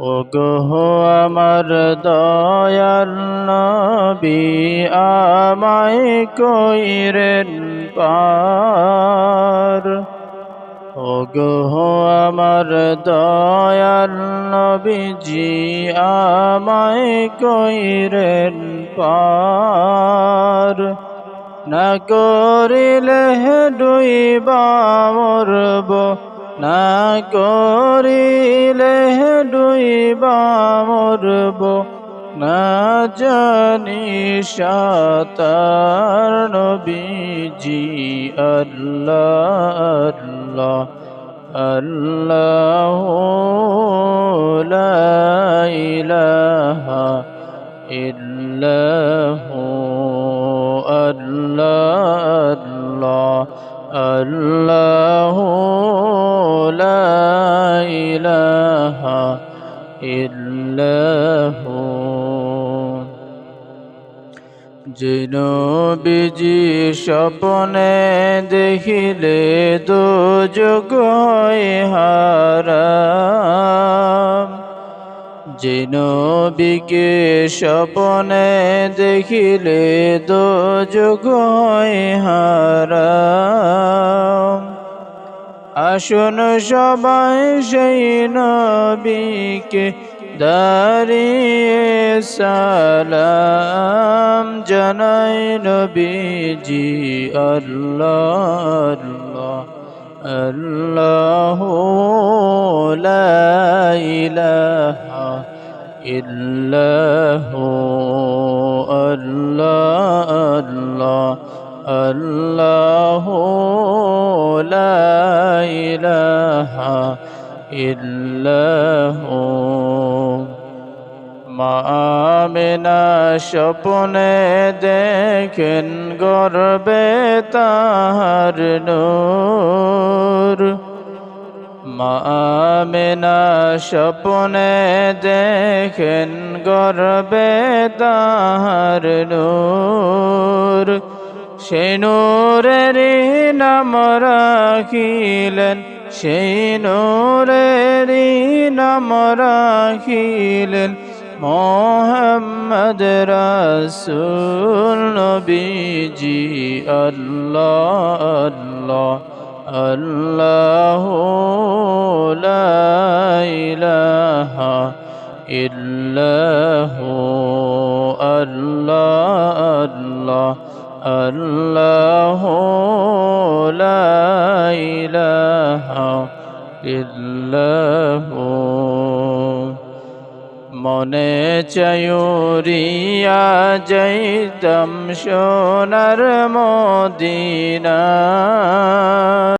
ওগো আমার দয়াল নবী, আমায় কইরেন পার। ওগো আমার দয়াল নবীজি, আমায় কইরেন পার। না করিলে ডুইবা মরব না করিলে ডুইবা মরব, না জানি সাতার নবীজি আল্লাহ আল্লাহ আল্লাহ ইলাহা আল্লাহ আল্লাহ লা ইল্লাহু। যেন বিজি স্বপনে দেখিলে দো যোগ হারাম। বিকে স্বপনে দেখিলে দো যোগ হারাম। আসুন সবাই সেই নবীকে দাঁড়িয়ে সালাম জানাই নবীজি আল্লাহ আল্লাহ লা ইলাহা ইল্লাহু ইলাহা ইল্লাহু। মা আমিনা স্বপ্নে দেখেন গর্বে তাহার নূর। মা আমিনা স্বপ্নে দেখেন গর্বে তাহার নূর। সেই নূরের নাম রাখিলেন সেই নূরের নাম রাখিলেন মোহাম্মদ রাসূল নবীজি আল্লাহ আল্লাহ আল্লাহ লা ইলাহা ইল্লাহু আল্লাহ আল্লাহ আল্লাহ إله إلا هو মনে চায়ুরিয়া যাইতাম সোনার মদিনা।